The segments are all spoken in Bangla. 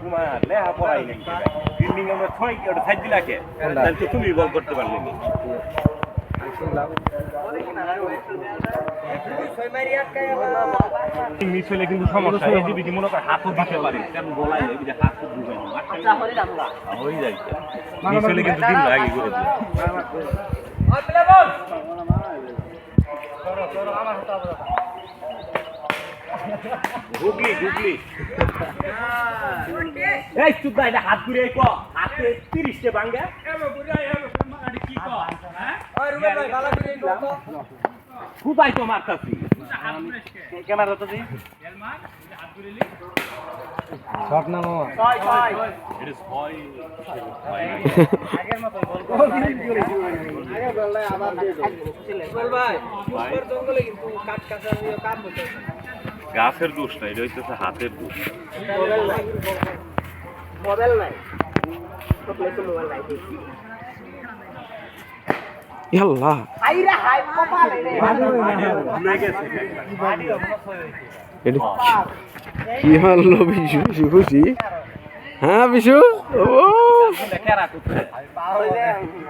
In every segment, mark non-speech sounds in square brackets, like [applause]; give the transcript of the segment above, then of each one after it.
তোমার লেহা পড়াই নেই ফিল্ডিং আমরা ছয় ওটা সাইড দিলাকে তাহলে তো তুমি বল করতে পারলে না মিস হলে কিন্তু সমস্যা এই যদি মনে হাতও দিতে পারে তেমন বলাই এই যে হাত তো ঢুকাই না হয়ে যায় মিস হলে কিন্তু দিন আগে করে দিই গুগলি গুগলি। এই চুপ এটা হাত ঘুরে ক। হাতে তিরিশটে বাঙ্গা। খুবাই তো মারতাছি ক্যামেরা তো শট না। মামা এটা ছয় ছয় গাছের দোষ না এটা হইতেছে হাতের দোষ। ইয়াল্লাহ কি মারলো বিশু বিশু খুশি হ্যাঁ বিশু? ও। কেরা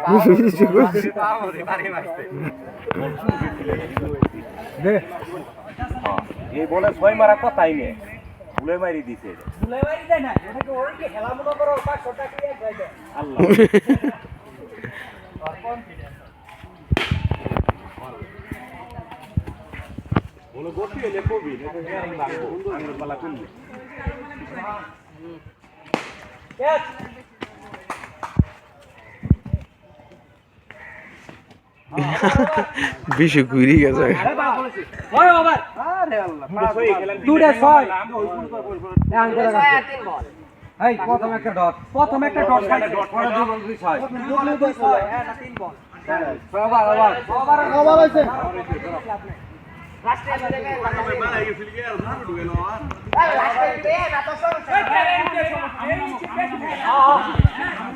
বিশু বিশু খুশি এই বলে ছয় মারা কথাই নে ভুলে মারি দিছে। আল্লাহ। বলো গতি হলে কবি পালা করলে বিশু ঘুরি গেছে প্রথম একটা ডট প্রথম একটা ডট খাইছে পরে দুই বল দুই ছয়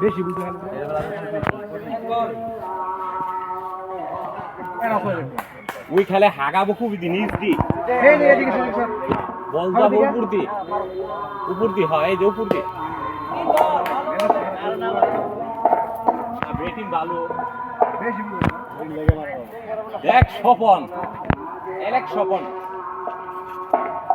বেশি বুঝে ওই খেলে হাগাবো খুবই দিন নিজ দি। বল যাব উপর দি উপর দি হয় এই যে উপর দি ব্যাটিং ভালো। দেখ স্বপন। এলেক স্বপন তোমার জন্য এটা বানাইছি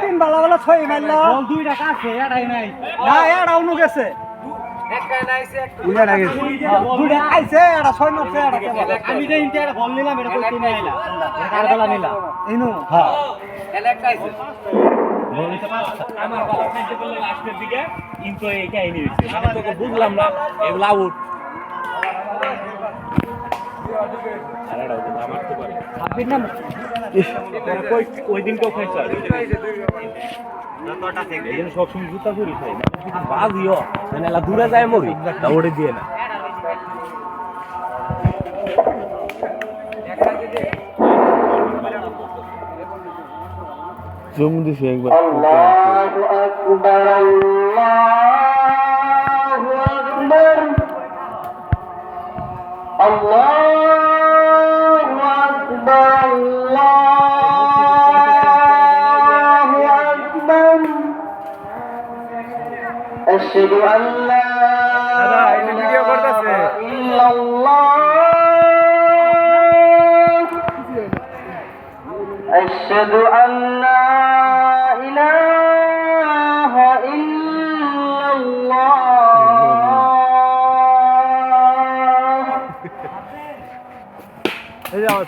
তিন বল বল ছয় মারলো বল দুইটা কাছে এটাই নাই না এটাও গেছে আমি আমার বাবা খাইতে লাস্টের দিকে কিন্তু এই কাহিনী হয়েছে। মানে তোকে বুঝলাম না এগুলো আউট সবসময় জুতা করি বাজিও। মানে দূরে যায় মরি তা ওরে দিয়ে না। জুম দিছে একবার الله أكبر أشهد أن لا إله إلا الله أشهد أن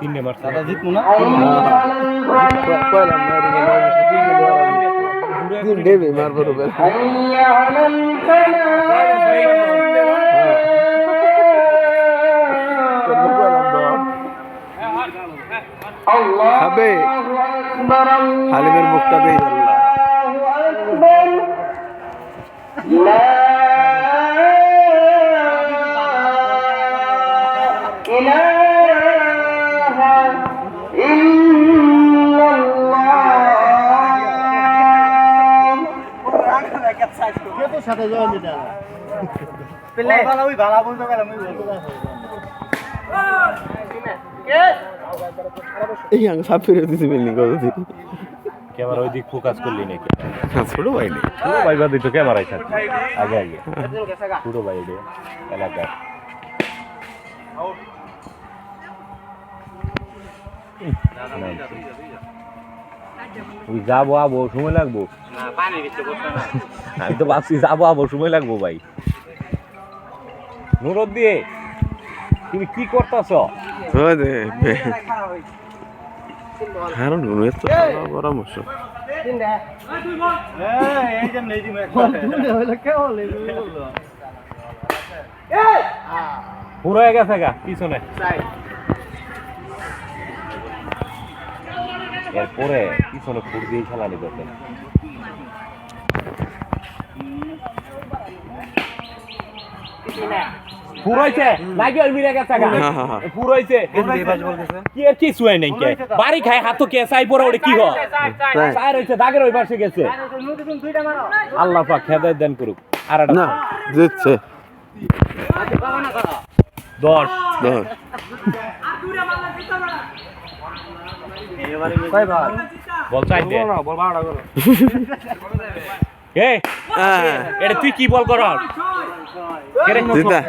তিনটে মারছে দাদা জিতবো না? দেবে মারবো হালিমের মুখটা পেয়ে সাথে জয় নিতে পেলে। ভালো ওই ভালো বুঝতে গেলাম ওই এই আমি সাপ ফিরে দিছি বিল্ডিং কত দিন ক্যামেরা ওই দিক ফোকাস করলি নাকি? হ্যাঁ, ছোট ভাই নেই ছোট ভাই বাদ তো ক্যামেরায় থাকে আগে আগে। ছোট ভাই রে এলাকা না না ওই যাব আবো সময় লাগবো। [laughs] আমি তো ভাবছি যাব আবো সময় লাগবো ভাই। নুরত দিয়ে তুমি কি করতেছ? হয় দে এত পরামর্শ। পুরো গেছে গা পিছনে। এরপরে পিছনে ফুট দিয়ে খেলানি করতেন মিরে গেছে গা। হ্যাঁ, হ্যাঁ, হ্যাঁ। কি আর কিছু হয় নাই কে? বাড়ি খায় হাত কে? চাই পরে ওরে কি হয়? চাই রইছে দাগের ওই পাশে গেছে। আল্লাহ পাক হেদায়েত দান করুক। আর একটা। না জিতছে দশ। দশ। বল চাই দে। এ হ্যাঁ এটা তুই কি বল কর জিতা।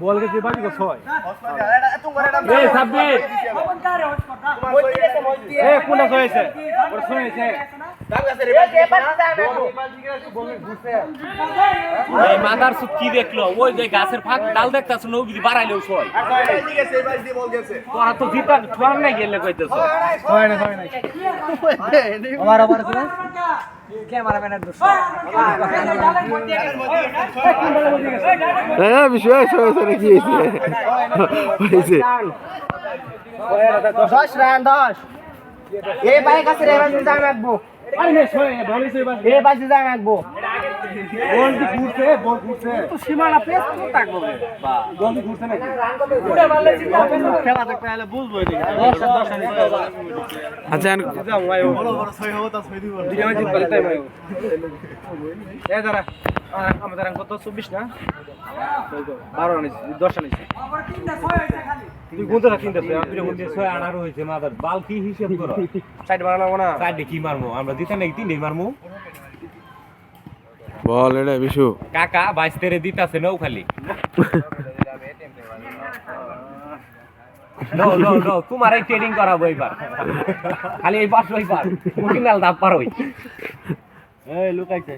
বল গেছে ছয় এ ছয় ছয় মাদার সুত কি? দেখল ওই যে গাছের ফাঁক ডাল দেখতাছ নৌ ওই বাড়াইলেও তোরা তো জিতা ছোয়ার নাই গেলে কইতেছ ছয় ছয় আমার হ্যাঁ বিষয় হয়েছে নাকি হয়েছে? দশ রান দশ। এ বাইক আছে রে বাজি যাই রাখব এ বাজি যাই রাখব বল দি ঘুরছে বল ঘুরছে। তো সীমানা পেস তো থাকব। বল দি ঘুরছে নাকি? উড়ে মারলে চিন্তা খেলা দেখতে হলে বুঝব দশ দশ আচ্ছা যাও ভাই বড় বড় ছয় হব তা ছয় দিব দিকে আমি জিতবার তাই ভাই এ দাঁড়া। আমাদের অঙ্ক তো চব্বিশ না? বারো আনিস দশ আনিস তুই গুনতে থাক তিনটা ছয়। দুইটা গুনতে ছয় আনারও হয়েছে মাদার। বাল কি হিসেব করো? সাইড বানাবো না? চারটে কি মারমু? আমরা দিতে নাকি তিনটেই মারমু? বল এটা বিশু। কাকা বাইশ তেরে দিতাছে নৌ খালি। নো নো নো তোমার এই ট্রেনিং করাবো এইবার। খালি এই পাশ ওই পার অরিজিনাল দাপ পার ওই এই লুকাইছে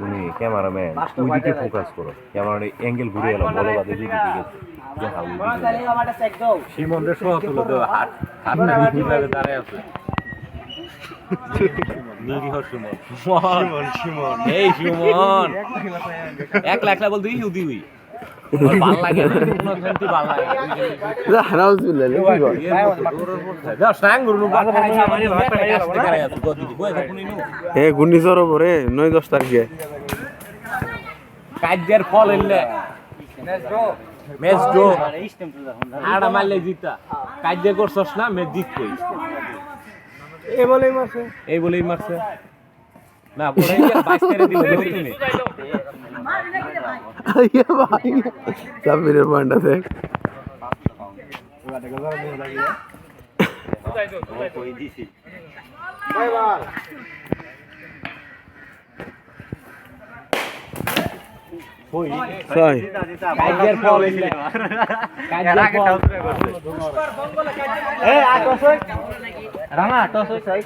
তুমি ক্যামেরাম্যান ওই দিকে ফোকাস করো। ক্যামেরার অ্যাঙ্গেল ঘুরে এলো বলো বাদে দিকে দিকে। সীমন্তের সোয়া তুলে দেবো হাত হাতটা কীভাবে দাঁড়ায় আছে। নিরীহ সুমন সুমন সুমন এই সুমন এক লাখ বল তুই উদি উই ভালো লাগে না। নাউজুবিল্লাহ কি বাদ মানে ভাত খাই আসতে আছে গদি এ পরে দশ তারিখে। কাজের ফল এলে ম্যাচ ড্র আড়া মারলে জিতা। কাজে করছস না ম্যাচ জিত কই এ বলেই মারছে। এই বলেই মারছে। না পরে 22 করে দিও তুমি আইয়া ভাই সাব্বিরের পয়েন্ট আছে ছয় কাজের ফল এলে কাজের ফল এ আটশ রাঙা আটশ হই